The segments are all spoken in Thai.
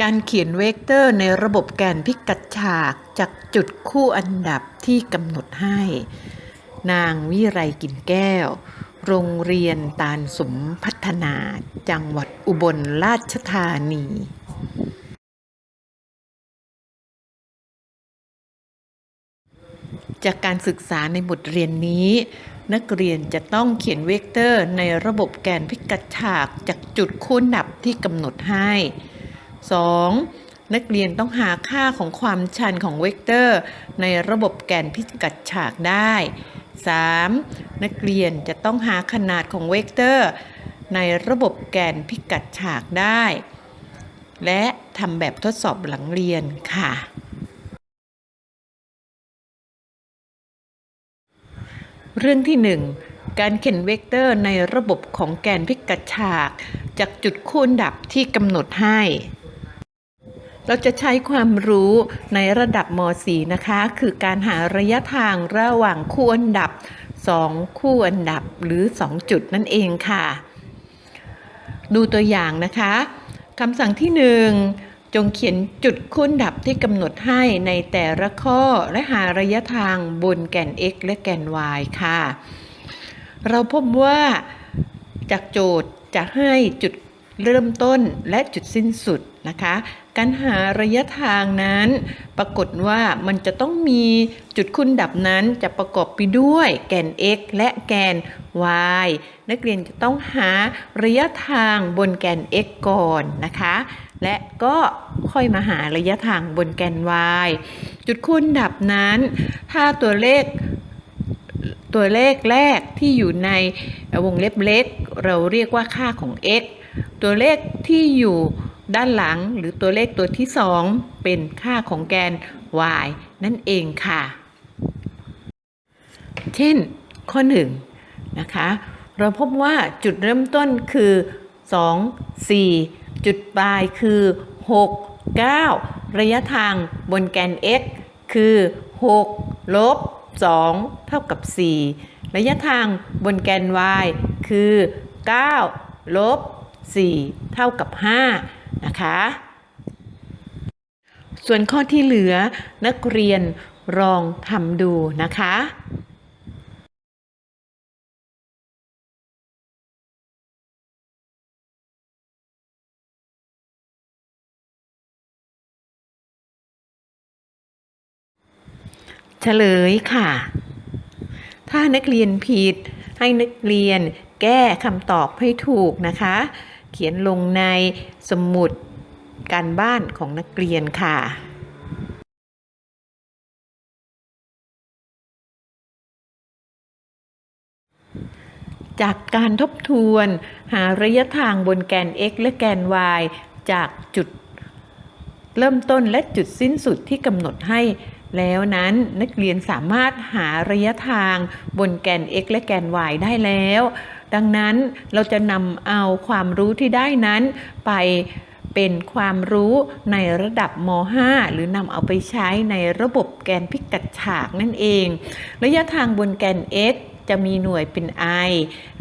การเขียนเวกเตอร์ในระบบแกนพิกัดฉากจากจุดคู่อันดับที่กำหนดให้ นางวิไรกินแก้ว โรงเรียนตาลสมพัฒนา จังหวัดอุบลราชธานีจากการศึกษาในบทเรียนนี้ นักเรียนจะต้องเขียนเวกเตอร์ในระบบแกนพิกัดฉากจากจุดคู่ดับที่กำหนดให้ 2. นักเรียนต้องหาค่าของความชันของเวกเตอร์ ในระบบแกนพิกัดฉากได้ 3. นักเรียนจะต้องหาขนาดของเวกเตอร์ ในระบบแกนพิกัดฉากได้ และทำแบบทดสอบหลังเรียนค่ะ เรื่องที่ 1 การเขียนเวกเตอร์ในระบบของแกนพิกัดฉาก จากจุดคูณดับที่กำหนดให้ เราจะใช้ความรู้ในระดับม .4 นะคะ คือการหาระยะทางระหว่างคู่อันดับ 2 คู่อันดับหรือ 2 จุดนั่นเองค่ะ ดูตัวอย่างนะคะคำสั่งที่ 1 จงเขียนจุดคูณดับที่กำหนดให้ในแต่ละข้อและหาระยะทางบนแกน x และแกน y ค่ะ เราพบว่าจากโจทย์จะให้จุด เริ่มต้นและจุดสิ้นสุดนะคะ การหาระยะทางนั้น ปรากฏว่ามันจะต้องมีจุดคูณดับนั้นจะประกอบไปด้วย แกน x และแกน y นักเรียนจะต้องหาระยะทางบนแกน x ก่อนนะคะ และก็ค่อยมาหาระยะทางบนแกน y จุดคูณดับนั้น ถ้าตัวเลขตัวเลขแรกที่อยู่ในวงเล็บเล็ก เราเรียกว่าค่าของ x ตัวเลขที่อยู่ด้านหลังหรือตัวเลขตัวที่ 2 เป็นค่าของแกน y นั่นเองค่ะ เช่นข้อ1นะคะ เราพบว่าจุดเริ่มต้นคือ 2 4 จุดปลายคือ 6 9 ระยะทางบนแกน x คือ 6 ลบ 2 เท่ากับ 4 ระยะทางบนแกน y คือ 9 ลบ 4 เท่ากับ 5 นะคะ ส่วนข้อที่เหลือนักเรียนลองทำดูนะคะเฉลยค่ะ ถ้านักเรียนผิดให้นักเรียนแก้คำตอบให้ถูกนะคะ เขียนลงในสมุดการบ้านของนักเรียนค่ะจากการทบทวนหาระยะทางบนแกน x และแกน y จากจุดเริ่มต้นและจุดสิ้นสุดที่กำหนดให้ แล้วนั้นนักเรียนสามารถหาระยะทางบนแกน x และแกน y ได้แล้ว ดังนั้นเราจะนำเอาความรู้ที่ได้นั้นไปเป็นความรู้ในระดับม .5 หรือนำเอาไปใช้ในระบบแกนพิกัดฉากนั่นเอง ระยะทางบนแกน x จะมีหน่วยเป็น i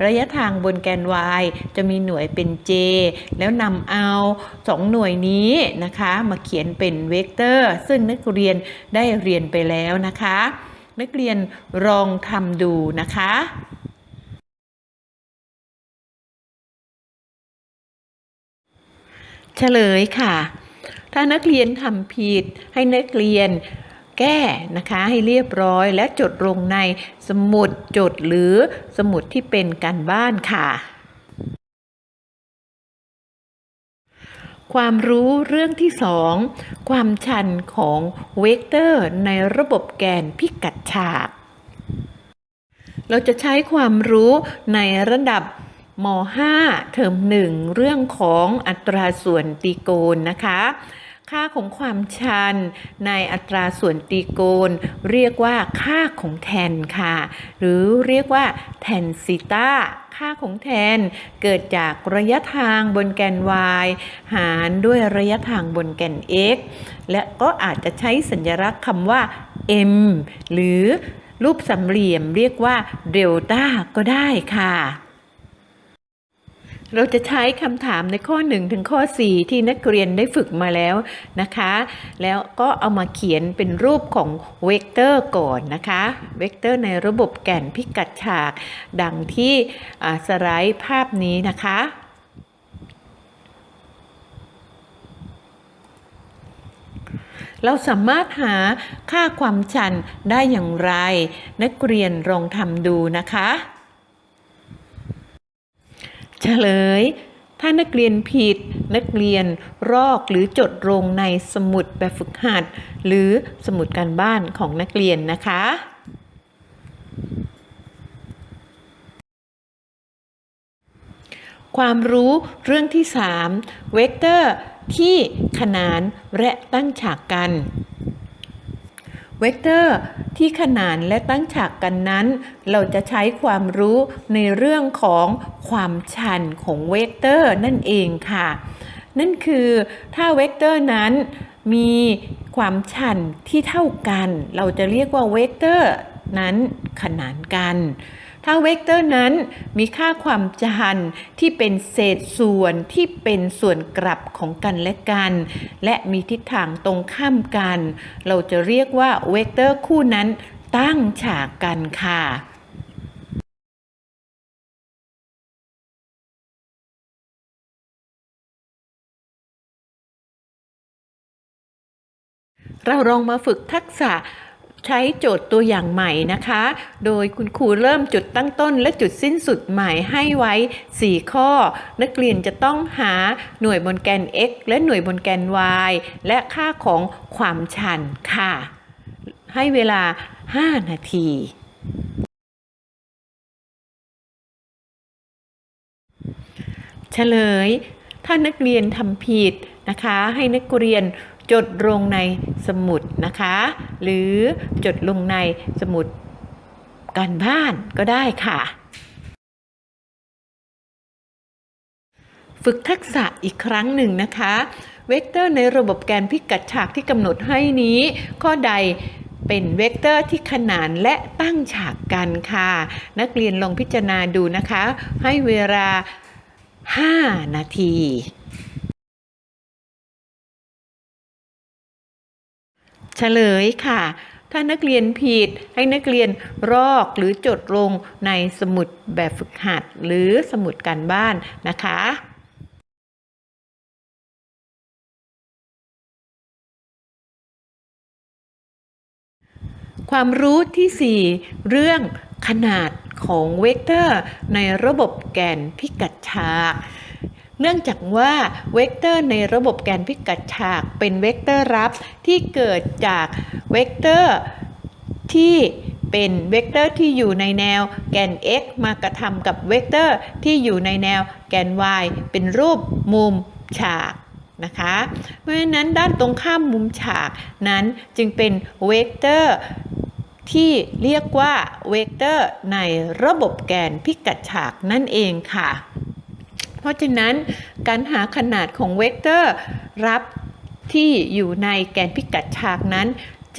ระยะทางบนแกน y จะมีหน่วยเป็น j แล้วนำเอา 2 หน่วยนี้นะคะ มาเขียนเป็นเวกเตอร์ ซึ่งนักเรียนได้เรียนไปแล้วนะคะ นักเรียนลองทำดูนะคะ เฉลยค่ะ ถ้านักเรียนทำผิดให้นักเรียนแก้นะคะให้เรียบร้อยและจดลงในสมุดจดหรือสมุดที่เป็นการบ้านค่ะ ความรู้เรื่องที่2ความชันของเวกเตอร์ในระบบแกนพิกัดฉาก เราจะใช้ความรู้ในระดับ ม .5 เทอม 1 เรื่องของอัตราส่วนตรีโกณนะคะ ค่าของความชันในอัตราส่วนตรีโกณเรียกว่าค่าของแทนค่ะ หรือเรียกว่าแทนซิต้าค่าของแทนเกิดจากระยะทางบนแกน y หารด้วยระยะทางบนแกน x และก็อาจจะใช้สัญลักษณ์คำว่า m หรือรูปสามเหลี่ยมเรียกว่าเดลต้าก็ได้ค่ะ เราจะใช้คำถามในข้อ 1 ถึงข้อ 4 ที่นักเรียนได้ฝึกมาแล้วนะคะ แล้วก็เอามาเขียนเป็นรูปของเวกเตอร์ก่อนนะคะ เวกเตอร์ในระบบแก่นพิกัดฉาก ดังที่สไลด์ภาพนี้นะคะเราสามารถหาค่าความชันได้อย่างไร นักเรียนลองทำดูนะคะ ลย ถ้านักเรียนผิด นักเรียนรอกหรือจดลงในสมุดแบบฝึกหัด หรือสมุดการบ้านของนักเรียนนะคะความรู้เรื่องที่ 3 เวกเตอร์ ที่ขนานและตั้งฉากกัน เวกเตอร์ที่ขนานและตั้งฉากกันนั้น เราจะใช้ความรู้ในเรื่องของความชันของเวกเตอร์นั่นเองค่ะ นั่นคือถ้าเวกเตอร์นั้นมีความชันที่เท่ากัน เราจะเรียกว่าเวกเตอร์นั้นขนานกัน ถ้าเวกเตอร์นั้นมีค่าความชันที่เป็นเศษส่วนที่เป็นส่วนกลับของกันและกัน และมีทิศทางตรงข้ามกัน เราจะเรียกว่าเวกเตอร์คู่นั้นตั้งฉากกันค่ะเราลองมาฝึกทักษะ ใช้โจทย์ตัวอย่างใหม่นะคะ โดยคุณครูเริ่มจุดตั้งต้นและจุดสิ้นสุดใหม่ให้ไว้ 4 ข้อ นักเรียนจะต้องหาหน่วยบนแกน x และหน่วยบนแกน y และค่าของความชันค่ะ ให้เวลา 5 นาทีเฉลย ถ้านักเรียนทำผิดนะคะ ให้นักเรียน จดลงในสมุดนะคะ หรือจดลงในสมุดการบ้านก็ได้ค่ะ ฝึกทักษะอีกครั้งหนึ่งนะคะ เวกเตอร์ในระบบแกนพิกัดฉากที่กำหนดให้นี้ ข้อใดเป็นเวกเตอร์ที่ขนานและตั้งฉากกันค่ะ นักเรียนลองพิจารณาดูนะคะ ให้เวลา 5 นาที เฉลยค่ะถ้านักเรียนผิดให้นักเรียนรอกหรือจดลงในสมุดแบบฝึกหัด หรือสมุดการบ้านนะคะ ความรู้ที่ 4 เรื่องขนาดของเวกเตอร์ในระบบแกนพิกัดฉาก เนื่องจากว่าเวกเตอร์ในระบบแกนพิกัดฉากเป็นเวกเตอร์รับที่เกิดจากเวกเตอร์ที่เป็นเวกเตอร์ที่อยู่ในแนวแกน x มากระทำกับเวกเตอร์ที่อยู่ในแนวแกน y เป็นรูปมุมฉากนะคะ เพราะฉะนั้นด้านตรงข้ามมุมฉากนั้นจึงเป็นเวกเตอร์ที่เรียกว่าเวกเตอร์ในระบบแกนพิกัดฉากนั่นเองค่ะ เพราะฉะนั้นการหาขนาดของเวกเตอร์รับที่อยู่ในแกนพิกัดฉากนั้น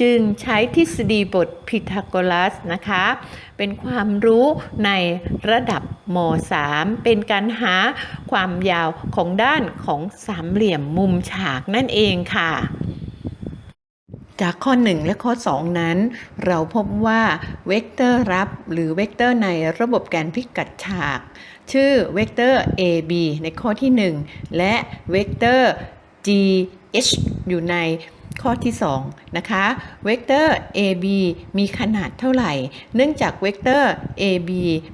จึงใช้ทฤษฎีบทพีทาโกรัสนะคะ เป็นความรู้ในระดับม .3 เป็นการหาความยาวของด้านของสามเหลี่ยมมุมฉากนั่นเองค่ะ จากข้อ 1 และข้อ 2 นั้น เราพบว่าเวกเตอร์รับหรือเวกเตอร์ในระบบแกนพิกัดฉาก ชื่อเวกเตอร์ AB ในข้อที่ 1 และเวกเตอร์ GH อยู่ในข้อที่ 2 นะคะเวกเตอร์ AB มีขนาดเท่าไหร่ เนื่องจากเวกเตอร์ AB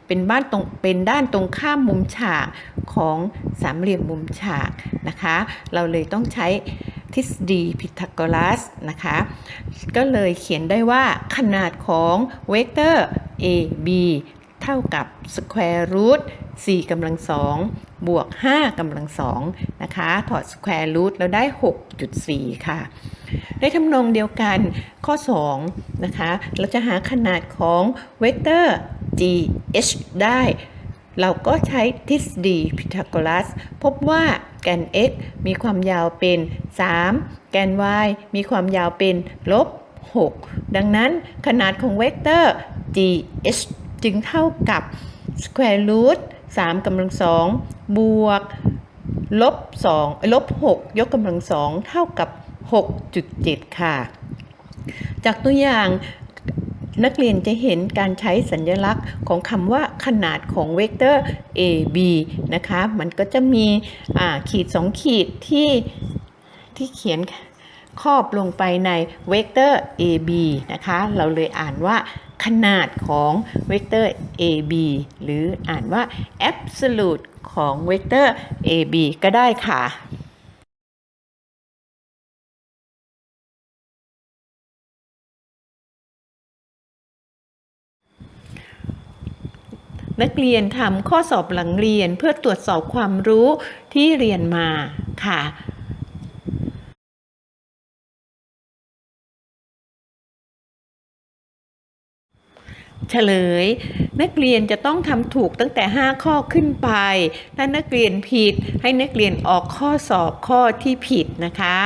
เป็นบ้านตรงเป็นด้านตรงข้ามมุมฉากของสามเหลี่ยมมุมฉากนะคะ เราเลยต้องใช้ ทฤษฎีพีทาโกรัสนะคะ ก็เลยเขียนได้ว่าขนาดของเวกเตอร์ AB เท่ากับ square root 4กำลังสองบวก 5กำลังสองนะคะ ถอด square root แล้วได้ 6.4 ค่ะ ได้ทำนองเดียวกันข้อ 2 นะคะ เราจะหาขนาดของเวกเตอร์ GH ได้ เราก็ใช้ทฤษฎีพีทาโกรัส พบว่า แกน x มีความยาวเป็น 3 แกน y มีความยาวเป็นลบ 6 ดังนั้นขนาดของเวกเตอร์ gh จึงเท่ากับ square root 3กำลังสองบวกลบ2ลบ 6 ยกกำลังสองเท่ากับ 6.7 ค่ะ จากตัวอย่าง นักเรียนจะเห็นการใช้สัญลักษณ์ของคำว่าขนาดของเวกเตอร์ a b นะคะ มันก็จะมีขีด 2 ขีดที่ที่เขียนครอบลงไปในเวกเตอร์ ab นะคะ เราเลยอ่านว่าขนาดของเวกเตอร์ ab หรืออ่านว่า absolute ของเวกเตอร์ ab ก็ได้ค่ะ นักเรียนทำข้อสอบหลังเรียนเพื่อตรวจสอบความรู้ที่เรียนมาค่ะเฉลย นักเรียนจะต้องทำถูกตั้งแต่ 5 ข้อขึ้นไป ถ้านักเรียนผิดให้นักเรียนออกข้อสอบข้อที่ผิดนะคะ